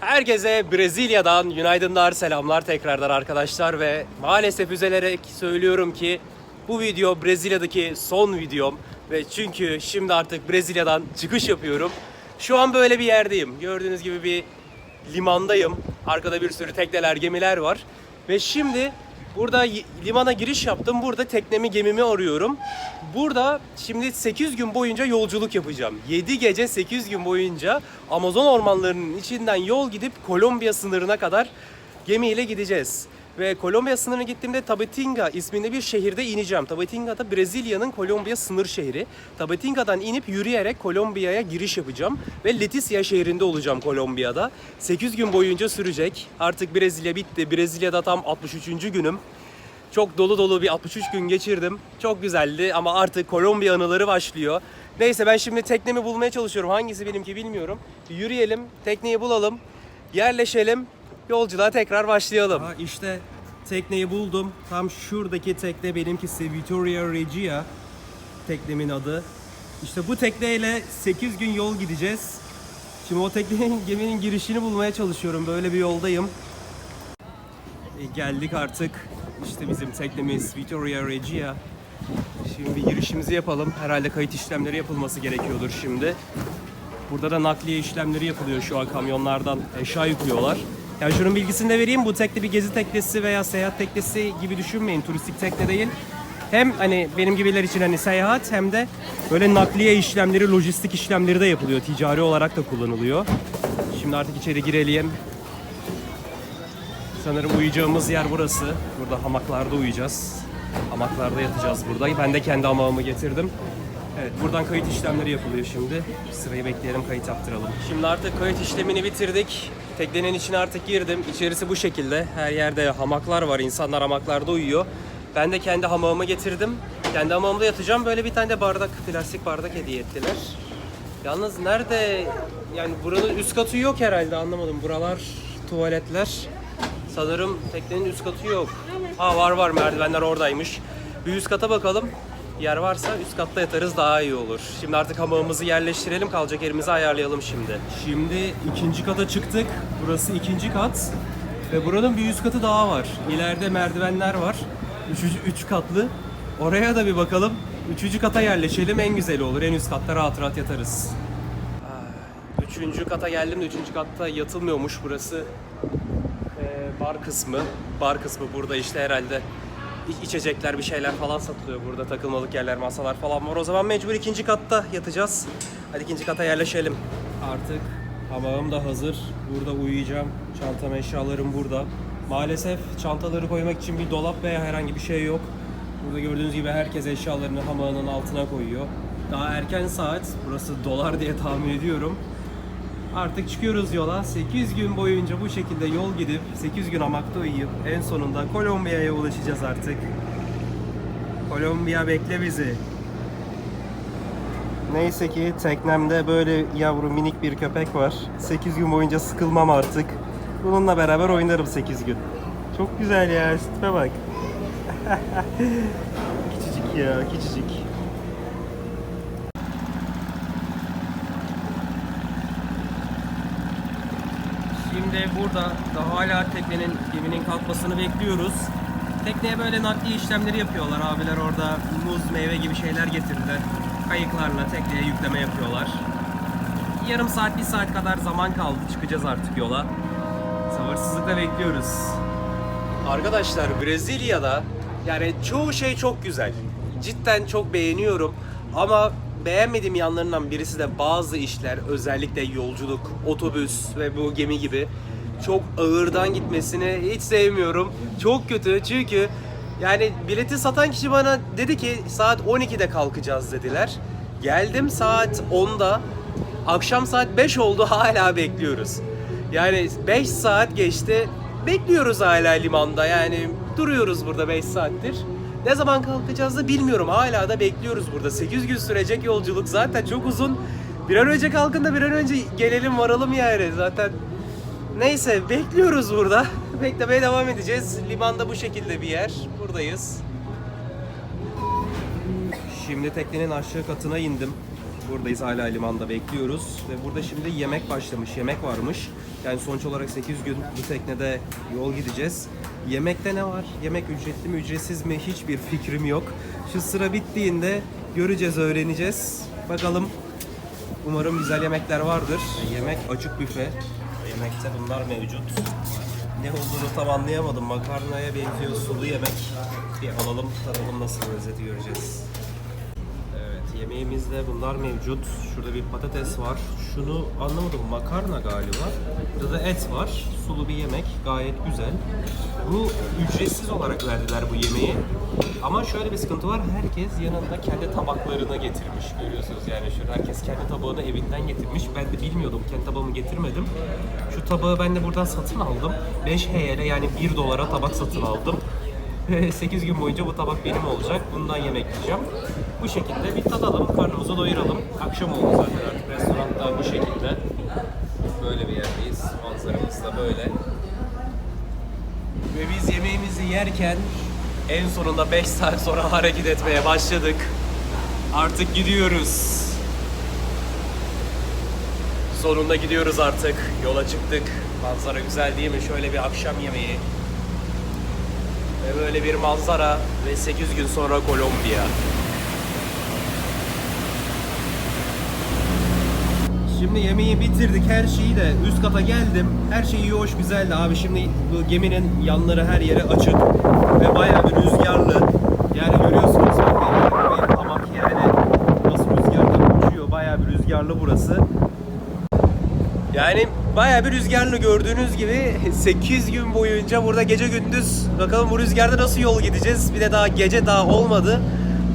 Herkese Brezilya'dan günaydınlar, selamlar tekrardan arkadaşlar ve maalesef üzülerek söylüyorum ki bu video Brezilya'daki son videom ve çünkü şimdi artık Brezilya'dan çıkış yapıyorum. Şu an böyle bir yerdeyim. Gördüğünüz gibi bir limandayım. Arkada bir sürü tekneler, gemiler var. Ve şimdi burada limana giriş yaptım. Burada teknemi, gemimi arıyorum. Burada şimdi 8 gün boyunca yolculuk yapacağım. 7 gece 8 gün boyunca Amazon ormanlarının içinden yol gidip Kolombiya sınırına kadar gemiyle gideceğiz. Ve Kolombiya sınırına gittiğimde Tabatinga isminde bir şehirde ineceğim. Tabatinga da Brezilya'nın Kolombiya sınır şehri. Tabatinga'dan inip yürüyerek Kolombiya'ya giriş yapacağım. Ve Leticia şehrinde olacağım Kolombiya'da. 8 gün boyunca sürecek. Artık Brezilya bitti. Brezilya'da tam 63. günüm. Çok dolu dolu bir 63 gün geçirdim. Çok güzeldi ama artık Kolombiya anıları başlıyor. Neyse ben şimdi teknemi bulmaya çalışıyorum. Hangisi benimki bilmiyorum. Yürüyelim, tekneyi bulalım, yerleşelim, yolculuğa tekrar başlayalım. Ha, işte tekneyi buldum. Tam şuradaki tekne benimkisi Vittoria Regia teknemin adı. İşte bu tekneyle 8 gün yol gideceğiz. Şimdi o teknenin geminin girişini bulmaya çalışıyorum. Böyle bir yoldayım. E, geldik artık. İşte bizim teknemiz Vittoria Regia. Şimdi bir girişimizi yapalım. Herhalde kayıt işlemleri yapılması gerekiyordur şimdi. Burada da nakliye işlemleri yapılıyor şu an kamyonlardan eşya yüklüyorlar. Yani şunun bilgisini de vereyim. Bu tekne bir gezi teknesi veya seyahat teknesi gibi düşünmeyin. Turistik tekne değil. Hem hani benim gibiler için hani seyahat hem de böyle nakliye işlemleri, lojistik işlemleri de yapılıyor. Ticari olarak da kullanılıyor. Şimdi artık içeri girelim. Sanırım uyuyacağımız yer burası. Burada hamaklarda uyuyacağız. Hamaklarda yatacağız burada. Ben de kendi hamağımı getirdim. Evet, buradan kayıt işlemleri yapılıyor şimdi. Sırayı bekleyelim, kayıt yaptıralım. Şimdi artık kayıt işlemini bitirdik. Teknenin içine artık girdim. İçerisi bu şekilde. Her yerde hamaklar var. İnsanlar hamaklarda uyuyor. Ben de kendi hamağımı getirdim. Kendi hamağımda yatacağım. Böyle bir tane de bardak, plastik bardak hediye ettiler. Yalnız nerede? Yani buranın üst katı yok herhalde anlamadım. Buralar tuvaletler. Sanırım teknenin üst katı yok. Ha var var merdivenler oradaymış. Bir üst kata bakalım. Yer varsa üst katta yatarız daha iyi olur. Şimdi artık hamağımızı yerleştirelim, kalacak yerimizi ayarlayalım şimdi. Şimdi ikinci kata çıktık. Burası ikinci kat. Ve buranın bir üst katı daha var. İleride merdivenler var. Üçüncü, üç katlı. Oraya da bir bakalım. Üçüncü kata yerleşelim en güzeli olur. En üst katta rahat rahat yatarız. Üçüncü kata geldim de üçüncü katta yatılmıyormuş burası. Ee, bar kısmı. Bar kısmı burada işte herhalde İ- içecekler bir şeyler falan satılıyor burada. Takılmalık yerler, masalar falan var. O zaman mecbur ikinci katta yatacağız. Hadi ikinci kata yerleşelim. Artık hamağım da hazır. Burada uyuyacağım. Çantam, eşyalarım burada. Maalesef çantaları koymak için bir dolap veya herhangi bir şey yok. Burada gördüğünüz gibi herkes eşyalarını hamağının altına koyuyor. Daha erken saat. Burası dolar diye tahmin ediyorum. Artık çıkıyoruz yola. 8 gün boyunca bu şekilde yol gidip 8 gün hamakta uyuyup en sonunda Kolombiya'ya ulaşacağız artık. Kolombiya bekle bizi. Neyse ki teknemde böyle yavru minik bir köpek var. 8 gün boyunca sıkılmam artık. Bununla beraber oynarım 8 gün. Çok güzel ya, tipe bak. küçücük ya, küçücük. Şimdi burada daha hala teknenin geminin kalkmasını bekliyoruz. Tekneye böyle nakliye işlemleri yapıyorlar. Abiler orada muz, meyve gibi şeyler getirdiler. Kayıklarla tekneye yükleme yapıyorlar. Yarım saat, bir saat kadar zaman kaldı. Çıkacağız artık yola. Sabırsızlıkla bekliyoruz. Arkadaşlar Brezilya'da yani çoğu şey çok güzel. Cidden çok beğeniyorum. Ama beğenmediğim yanlarından birisi de bazı işler özellikle yolculuk, otobüs ve bu gemi gibi çok ağırdan gitmesini hiç sevmiyorum. Çok kötü çünkü yani bileti satan kişi bana dedi ki saat 12'de kalkacağız dediler. Geldim saat 10'da. Akşam saat 5 oldu hala bekliyoruz. Yani 5 saat geçti. Bekliyoruz hala limanda. Yani duruyoruz burada 5 saattir. Ne zaman kalkacağız da bilmiyorum. Hala da bekliyoruz burada. 8 gün sürecek yolculuk zaten çok uzun. Bir an önce kalkın da bir an önce gelelim varalım yani. Zaten neyse bekliyoruz burada. Beklemeye devam edeceğiz. Limanda bu şekilde bir yer. Buradayız. Şimdi teknenin aşağı katına indim. Buradayız hala limanda bekliyoruz. Ve burada şimdi yemek başlamış. Yemek varmış. Yani sonuç olarak 8 gün bu teknede yol gideceğiz. Yemekte ne var? Yemek ücretli mi ücretsiz mi? Hiçbir fikrim yok. Şu sıra bittiğinde göreceğiz, öğreneceğiz. Bakalım. Umarım güzel yemekler vardır. Yemek açık büfe. Yemekte bunlar mevcut. Ne olduğunu tam anlayamadım. Makarnaya benziyor sulu yemek. Bir alalım, tadalım nasıl lezzeti göreceğiz. Yemeğimizde bunlar mevcut. Şurada bir patates var. Şunu anlamadım, makarna galiba. Burada da et var. Sulu bir yemek, gayet güzel. Bu ücretsiz olarak verdiler bu yemeği. Ama şöyle bir sıkıntı var. Herkes yanında kendi tabaklarını getirmiş. Görüyorsunuz yani şu herkes kendi tabağını evinden getirmiş. Ben de bilmiyordum. Kendi tabağımı getirmedim. Şu tabağı ben de buradan satın aldım. 5 HL yani 1 dolara tabak satın aldım. 8 gün boyunca bu tabak benim olacak. Bundan yemek yiyeceğim. Bu şekilde bir tadalım, karnımızı doyuralım. Akşam oldu zaten artık. Restoranda bu şekilde. Böyle bir yerdeyiz. Manzaramız da böyle. Ve biz yemeğimizi yerken en sonunda 5 saat sonra hareket etmeye başladık. Artık gidiyoruz. Sonunda gidiyoruz artık. Yola çıktık. Manzara güzel değil mi? Şöyle bir akşam yemeği. Ve böyle bir manzara ve 8 gün sonra Kolombiya. Şimdi yemeği bitirdik her şeyi de üst kata geldim. Her şey iyi hoş güzeldi abi. Şimdi bu geminin yanları her yeri açık ve bayağı bir rüzgarlı. Yani görüyorsunuz hamak yani nasıl rüzgarla uçuyor. Bayağı bir rüzgarlı burası. Yani bayağı bir rüzgarlı gördüğünüz gibi 8 gün boyunca burada gece gündüz bakalım bu rüzgarda nasıl yol gideceğiz. Bir de daha gece daha olmadı.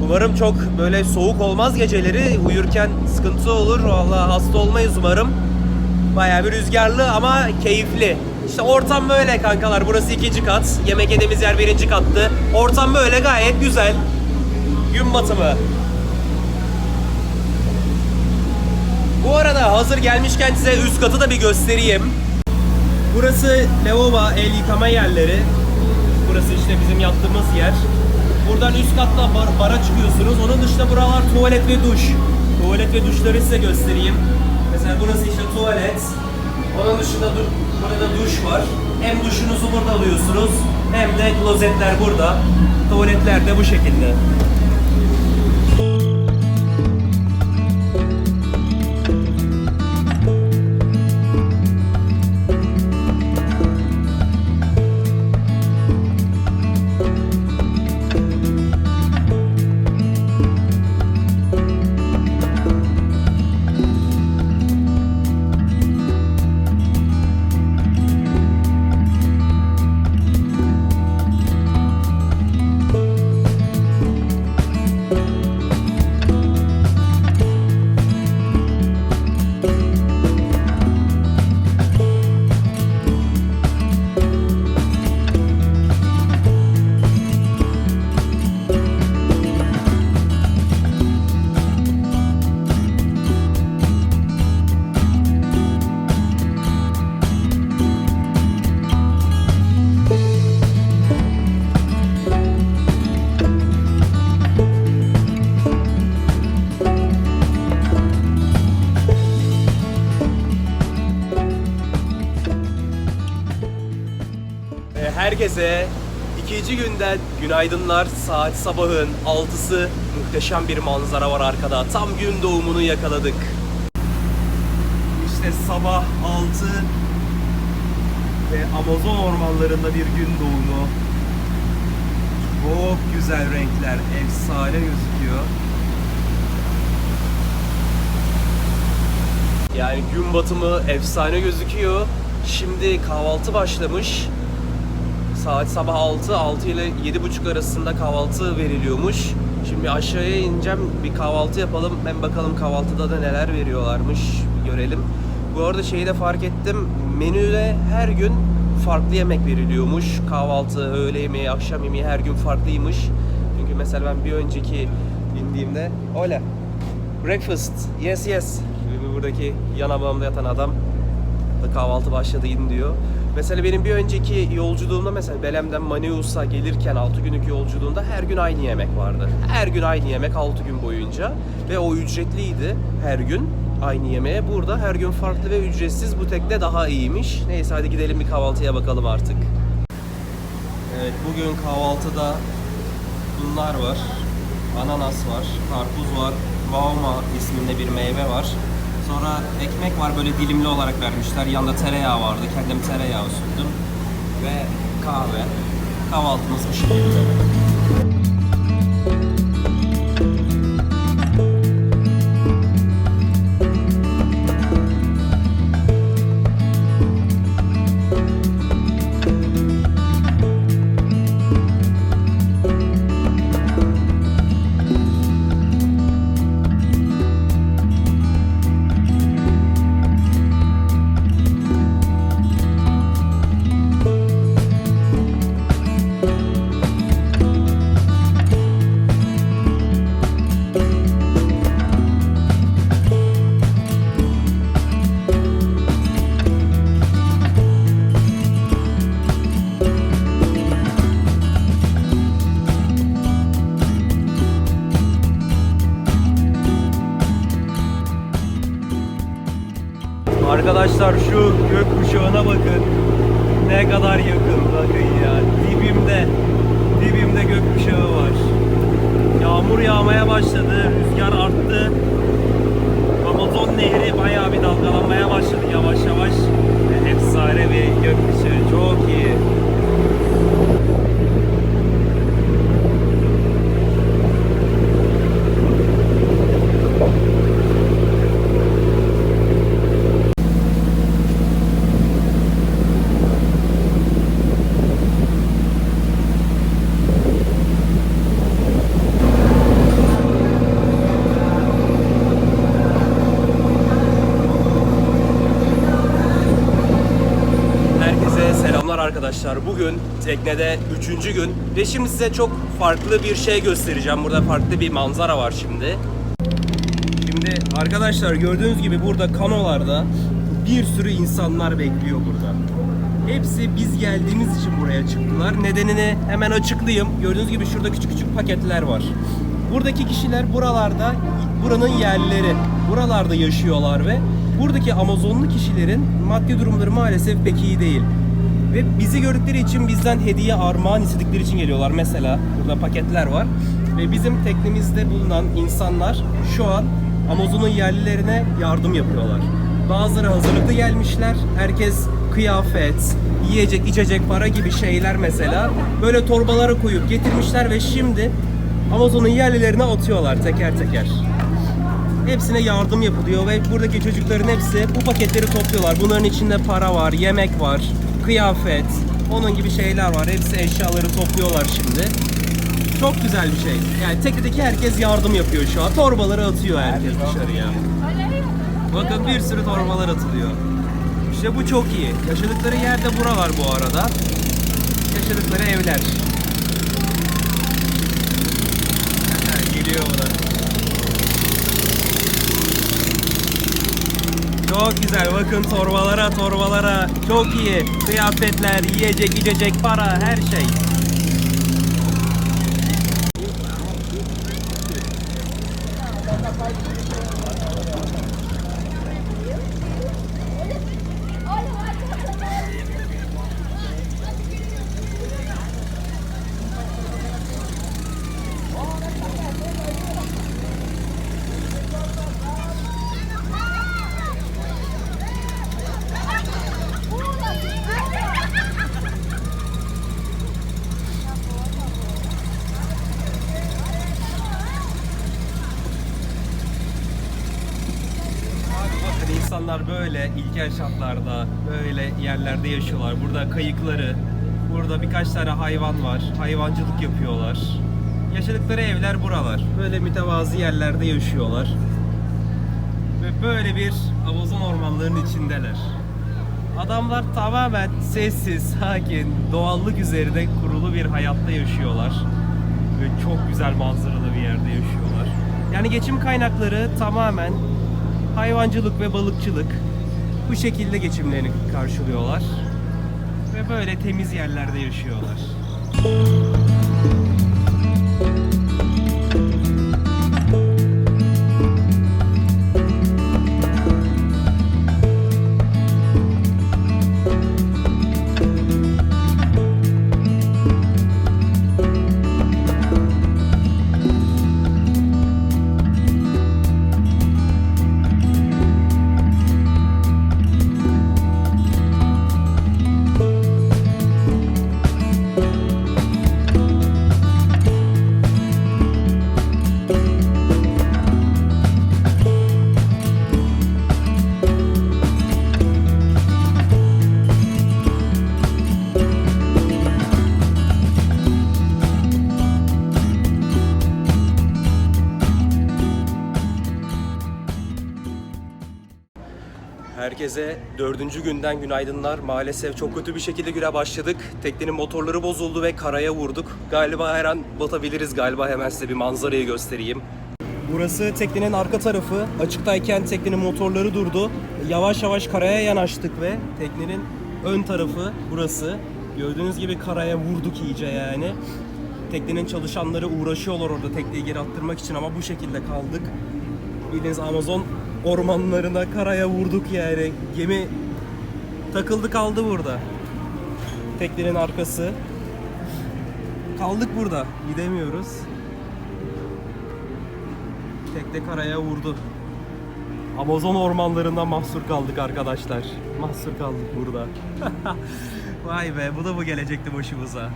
Umarım çok böyle soğuk olmaz geceleri. Uyurken sıkıntı olur. Vallahi hasta olmayız umarım. Bayağı bir rüzgarlı ama keyifli. İşte ortam böyle kankalar. Burası ikinci kat. Yemek yediğimiz yer birinci kattı. Ortam böyle gayet güzel. Gün batımı. Bu arada hazır gelmişken size üst katı da bir göstereyim. Burası lavabo, el yıkama yerleri. Burası işte bizim yattığımız yer. Buradan üst katta bar- bara çıkıyorsunuz. Onun dışında buralar tuvalet ve duş. Tuvalet ve duşları size göstereyim. Mesela burası işte tuvalet. Onun dışında du- burada duş var. Hem duşunuzu burada alıyorsunuz hem de klozetler burada. Tuvaletler de bu şekilde. Herkese ikinci günden günaydınlar. Saat sabahın 6'sı. Muhteşem bir manzara var arkada. Tam gün doğumunu yakaladık. İşte sabah 6 ve Amazon ormanlarında bir gün doğumu. Çok güzel renkler, efsane gözüküyor. Yani gün batımı efsane gözüküyor. Şimdi kahvaltı başlamış. Saat sabah 6, 6 ile 7.30 arasında kahvaltı veriliyormuş. Şimdi aşağıya ineceğim, bir kahvaltı yapalım. Ben bakalım kahvaltıda da neler veriyorlarmış, görelim. Bu arada şeyi de fark ettim, menüde her gün farklı yemek veriliyormuş. Kahvaltı, öğle yemeği, akşam yemeği her gün farklıymış. Çünkü mesela ben bir önceki indiğimde, öyle. Breakfast, yes yes. Buradaki yan ablamda yatan adam da kahvaltı başladı in diyor. Mesela benim bir önceki yolculuğumda mesela Belem'den Maneus'a gelirken 6 günlük yolculuğunda her gün aynı yemek vardı. Her gün aynı yemek 6 gün boyunca ve o ücretliydi her gün. aynı yemeğe. Burada her gün farklı ve ücretsiz. Bu tekne daha iyiymiş. Neyse hadi gidelim bir kahvaltıya bakalım artık. Evet bugün kahvaltıda bunlar var. Ananas var, karpuz var, bauma isminde bir meyve var. Sonra ekmek var böyle dilimli olarak vermişler. Yanında tereyağı vardı. Kendim tereyağı sürdüm. Ve kahve. Kahvaltımız bu şekilde. Arkadaşlar şu gökkuşağına bakın. Ne kadar yakın bakın ya. Dibimde. Dibimde gökkuşağı var. Yağmur yağmaya başladı. Rüzgar arttı. Amazon nehri bayağı bir dalgalanmaya başladı yavaş yavaş. Efsane bir gökkuşağı. Çok iyi. Herkese selamlar arkadaşlar. Bugün teknede 3. gün ve şimdi size çok farklı bir şey göstereceğim. Burada farklı bir manzara var şimdi. Şimdi arkadaşlar gördüğünüz gibi burada kanolarda bir sürü insanlar bekliyor burada. Hepsi biz geldiğimiz için buraya çıktılar. Nedenini hemen açıklayayım. Gördüğünüz gibi şurada küçük küçük paketler var. Buradaki kişiler buralarda buranın yerlileri. Buralarda yaşıyorlar ve buradaki Amazonlu kişilerin maddi durumları maalesef pek iyi değil. Ve bizi gördükleri için bizden hediye armağan istedikleri için geliyorlar. Mesela burada paketler var. Ve bizim teknemizde bulunan insanlar şu an Amazon'un yerlilerine yardım yapıyorlar. Bazıları hazırlıklı gelmişler. Herkes kıyafet, yiyecek, içecek, para gibi şeyler mesela böyle torbalara koyup getirmişler ve şimdi Amazon'un yerlilerine atıyorlar teker teker. Hepsine yardım yapılıyor ve buradaki çocukların hepsi bu paketleri topluyorlar. Bunların içinde para var, yemek var, kıyafet, onun gibi şeyler var. Hepsi eşyaları topluyorlar şimdi. Çok güzel bir şey. Yani teknedeki herkes yardım yapıyor şu an. Torbaları atıyor herkes dışarıya. Bakın bir sürü torbalar atılıyor. İşte bu çok iyi. Yaşadıkları yerde buralar bu arada. Yaşadıkları evler. Geliyor bu Çok güzel. Bakın torbalara, torbalara. Çok iyi. Kıyafetler, yiyecek, içecek, para, her şey. Abi bakın insanlar böyle ilkel şartlarda, böyle yerlerde yaşıyorlar. Burada kayıkları, burada birkaç tane hayvan var. Hayvancılık yapıyorlar. Yaşadıkları evler buralar. Böyle mütevazı yerlerde yaşıyorlar. Ve böyle bir Amazon ormanlarının içindeler. Adamlar tamamen sessiz, sakin, doğallık üzerine kurulu bir hayatta yaşıyorlar. Ve çok güzel manzaralı bir yerde yaşıyorlar. Yani geçim kaynakları tamamen hayvancılık ve balıkçılık. Bu şekilde geçimlerini karşılıyorlar. Ve böyle temiz yerlerde yaşıyorlar. Herkese dördüncü günden günaydınlar. Maalesef çok kötü bir şekilde güne başladık. Teknenin motorları bozuldu ve karaya vurduk. Galiba her an batabiliriz galiba. Hemen size bir manzarayı göstereyim. Burası teknenin arka tarafı. Açıktayken teknenin motorları durdu. Yavaş yavaş karaya yanaştık ve teknenin ön tarafı burası. Gördüğünüz gibi karaya vurduk iyice yani. Teknenin çalışanları uğraşıyorlar orada tekneyi geri attırmak için ama bu şekilde kaldık. Bildiğiniz Amazon ormanlarına karaya vurduk yani. Gemi takıldı kaldı burada. Teknenin arkası. Kaldık burada. Gidemiyoruz. Tekne karaya vurdu. Amazon ormanlarında mahsur kaldık arkadaşlar. Mahsur kaldık burada. Vay be bu da mı gelecekti başımıza?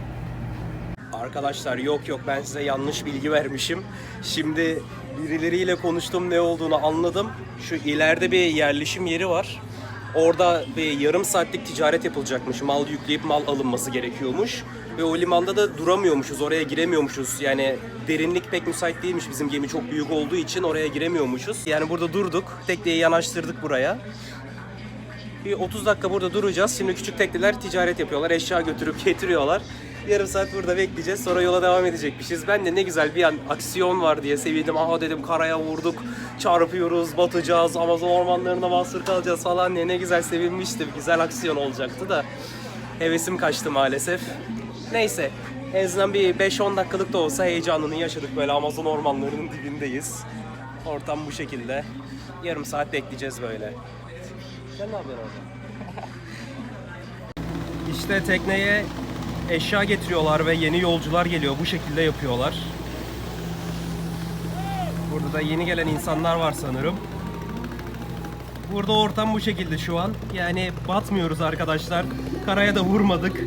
Arkadaşlar yok yok ben size yanlış bilgi vermişim. Şimdi birileriyle konuştum ne olduğunu anladım. Şu ileride bir yerleşim yeri var. Orada bir yarım saatlik ticaret yapılacakmış. Mal yükleyip mal alınması gerekiyormuş. Ve o limanda da duramıyormuşuz, oraya giremiyormuşuz. Yani derinlik pek müsait değilmiş bizim gemi çok büyük olduğu için oraya giremiyormuşuz. Yani burada durduk, tekneyi yanaştırdık buraya. Bir 30 dakika burada duracağız. Şimdi küçük tekneler ticaret yapıyorlar. Eşya götürüp getiriyorlar. Yarım saat burada bekleyeceğiz. Sonra yola devam edecekmişiz. Ben de ne güzel bir an aksiyon var diye sevindim. Aha dedim karaya vurduk. Çarpıyoruz, batacağız. Amazon ormanlarına mahsur kalacağız falan diye ne güzel sevinmiştim. Güzel aksiyon olacaktı da. Hevesim kaçtı maalesef. Neyse. En azından bir 5-10 dakikalık da olsa heyecanını yaşadık. Böyle Amazon ormanlarının dibindeyiz. Ortam bu şekilde. Yarım saat bekleyeceğiz böyle. Sen ne yapıyorsun orada? İşte tekneye eşya getiriyorlar ve yeni yolcular geliyor. Bu şekilde yapıyorlar. Burada da yeni gelen insanlar var sanırım. Burada ortam bu şekilde şu an. Yani batmıyoruz arkadaşlar. Karaya da vurmadık.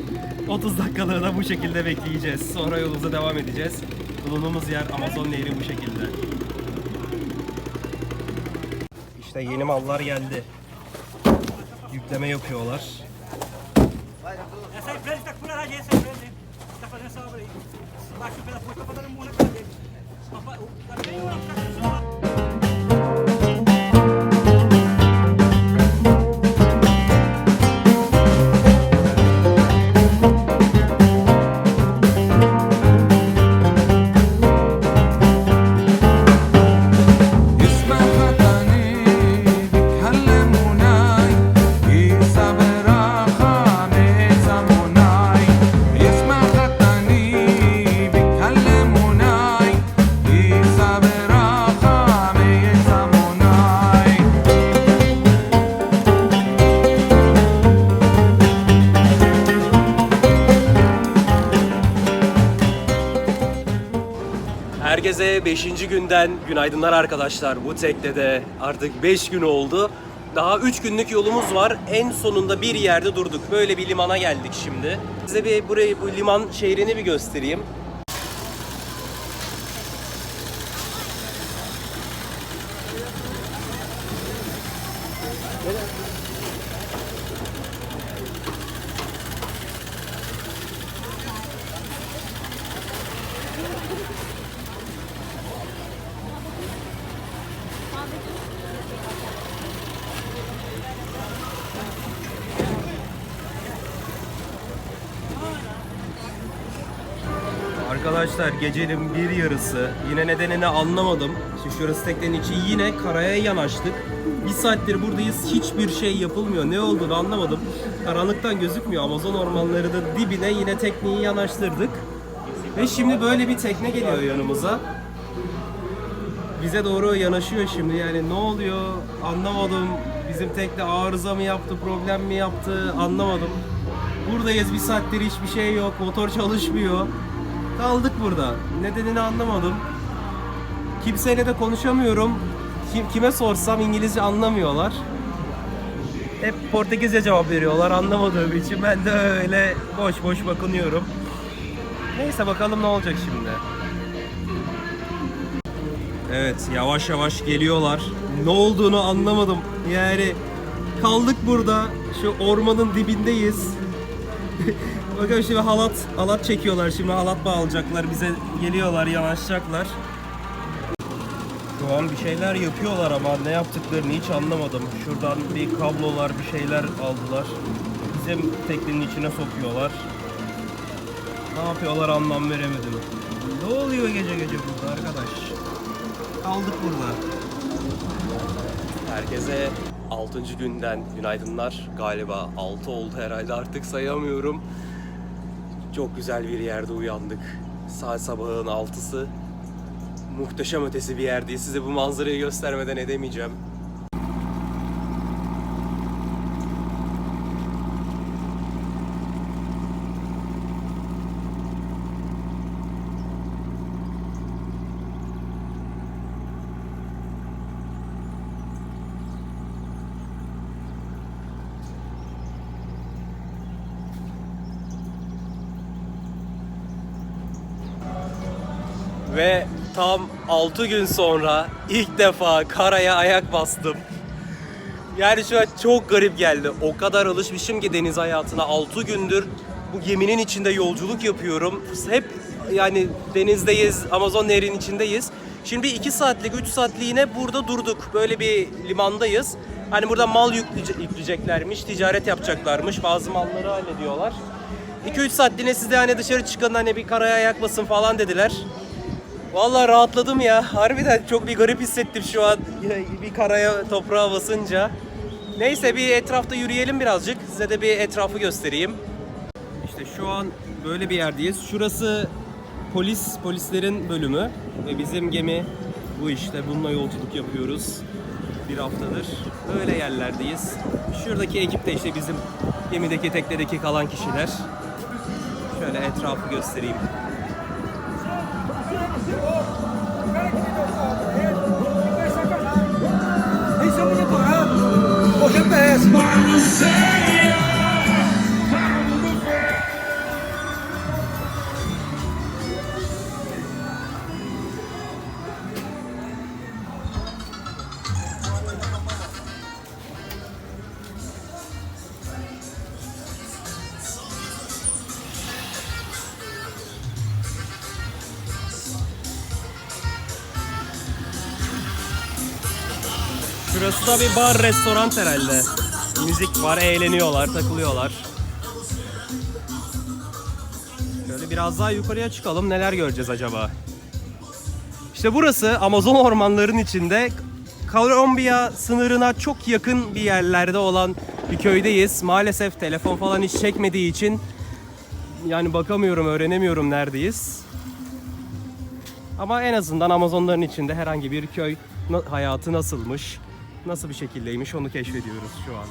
30 dakikalığına bu şekilde bekleyeceğiz. Sonra yolumuza devam edeceğiz. Bulunduğumuz yer Amazon Nehri bu şekilde. İşte yeni mallar geldi. Yükleme yapıyorlar. Essa obra aí. Baixou pela ponta, tá fazendo murro na cara dele. Tá bem uma construção lá. 5. günden günaydınlar arkadaşlar. Bu teknede artık 5 gün oldu. Daha 3 günlük yolumuz var. En sonunda bir yerde durduk. Böyle bir limana geldik şimdi. Size bir burayı bu liman şehrini bir göstereyim. Arkadaşlar gecenin bir yarısı yine nedenini anlamadım. Şimdi şurası teknenin içi yine karaya yanaştık. Bir saattir buradayız hiçbir şey yapılmıyor. Ne olduğunu anlamadım. Karanlıktan gözükmüyor. Amazon ormanları da dibine yine tekneyi yanaştırdık. Ve şimdi böyle bir tekne geliyor yanımıza. Bize doğru yanaşıyor şimdi yani ne oluyor anlamadım. Bizim tekne arıza mı yaptı, problem mi yaptı anlamadım. Buradayız bir saattir hiçbir şey yok, motor çalışmıyor. Kaldık burada. Nedenini anlamadım. Kimseyle de konuşamıyorum. Kim, kime sorsam İngilizce anlamıyorlar. Hep Portekizce cevap veriyorlar anlamadığım için ben de öyle boş boş bakınıyorum. Neyse bakalım ne olacak şimdi. Evet yavaş yavaş geliyorlar. Ne olduğunu anlamadım. Yani kaldık burada. Şu ormanın dibindeyiz. Bakın şimdi halat halat çekiyorlar. Şimdi halat bağlayacaklar. Bize geliyorlar, yanaşacaklar. Şu an bir şeyler yapıyorlar ama ne yaptıklarını hiç anlamadım. Şuradan bir kablolar bir şeyler aldılar. Bizim teknenin içine sokuyorlar. Ne yapıyorlar anlam veremedim. Ne oluyor gece gece burada arkadaş? Kaldık burada. Herkese 6. günden günaydınlar. Galiba 6 oldu herhalde artık sayamıyorum. Çok güzel bir yerde uyandık. Saat sabahın 6'sı. Muhteşem ötesi bir yerdeyiz. Size bu manzarayı göstermeden edemeyeceğim. Ve tam 6 gün sonra ilk defa karaya ayak bastım. Yani şu an çok garip geldi. O kadar alışmışım ki deniz hayatına 6 gündür bu geminin içinde yolculuk yapıyorum. Hep yani denizdeyiz, Amazon nehrinin içindeyiz. Şimdi 2 saatlik, 3 saatliğine burada durduk. Böyle bir limandayız. Hani burada mal yükleyece- yükleyeceklermiş, ticaret yapacaklarmış. Bazı malları hallediyorlar. 2-3 saatliğine siz de hani dışarı çıkın hani bir karaya ayak basın falan dediler. Vallahi rahatladım ya. Harbiden çok bir garip hissettim şu an. Bir karaya toprağa basınca. Neyse bir etrafta yürüyelim birazcık. Size de bir etrafı göstereyim. İşte şu an böyle bir yerdeyiz. Şurası polis, polislerin bölümü. Ve bizim gemi bu işte. Bununla yolculuk yapıyoruz. Bir haftadır. Böyle yerlerdeyiz. Şuradaki ekip de işte bizim gemideki teknedeki kalan kişiler. Şöyle etrafı göstereyim. Şurası da bir bar, restoran herhalde. Müzik var, eğleniyorlar, takılıyorlar. Şöyle biraz daha yukarıya çıkalım. Neler göreceğiz acaba? İşte burası Amazon ormanlarının içinde Kolombiya sınırına çok yakın bir yerlerde olan bir köydeyiz. Maalesef telefon falan hiç çekmediği için yani bakamıyorum, öğrenemiyorum neredeyiz. Ama en azından Amazonların içinde herhangi bir köy hayatı nasılmış, nasıl bir şekildeymiş onu keşfediyoruz şu an.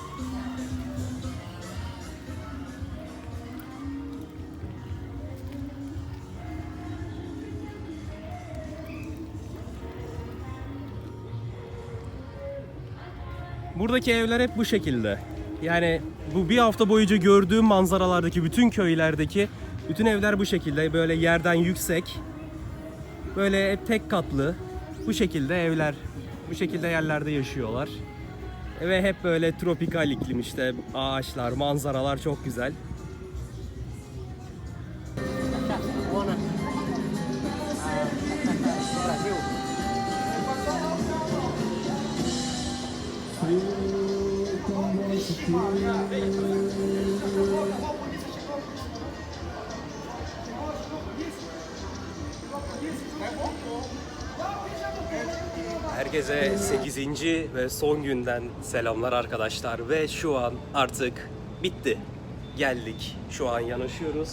Buradaki evler hep bu şekilde. Yani bu bir hafta boyunca gördüğüm manzaralardaki bütün köylerdeki bütün evler bu şekilde. Böyle yerden yüksek, Böyle hep tek katlı bu şekilde evler, bu şekilde yerlerde yaşıyorlar. Ve hep böyle tropikal iklim işte ağaçlar, manzaralar çok güzel. Herkese 8. ve son günden selamlar arkadaşlar ve şu an artık bitti. Geldik. Şu an yanaşıyoruz.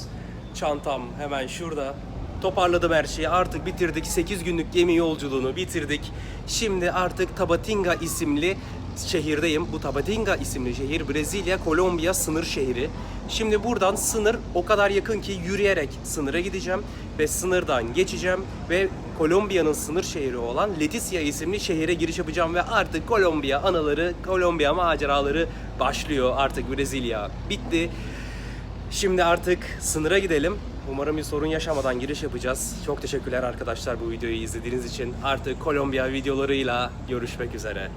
Çantam hemen şurada. Toparladım her şeyi. Artık bitirdik. 8 günlük gemi yolculuğunu bitirdik. Şimdi artık Tabatinga isimli şehirdeyim. Bu Tabatinga isimli şehir Brezilya Kolombiya sınır şehri. Şimdi buradan sınır o kadar yakın ki yürüyerek sınıra gideceğim ve sınırdan geçeceğim ve Kolombiya'nın sınır şehri olan Leticia isimli şehire giriş yapacağım ve artık Kolombiya anıları, Kolombiya maceraları başlıyor. Artık Brezilya bitti. Şimdi artık sınıra gidelim. Umarım bir sorun yaşamadan giriş yapacağız. Çok teşekkürler arkadaşlar bu videoyu izlediğiniz için. Artık Kolombiya videolarıyla görüşmek üzere.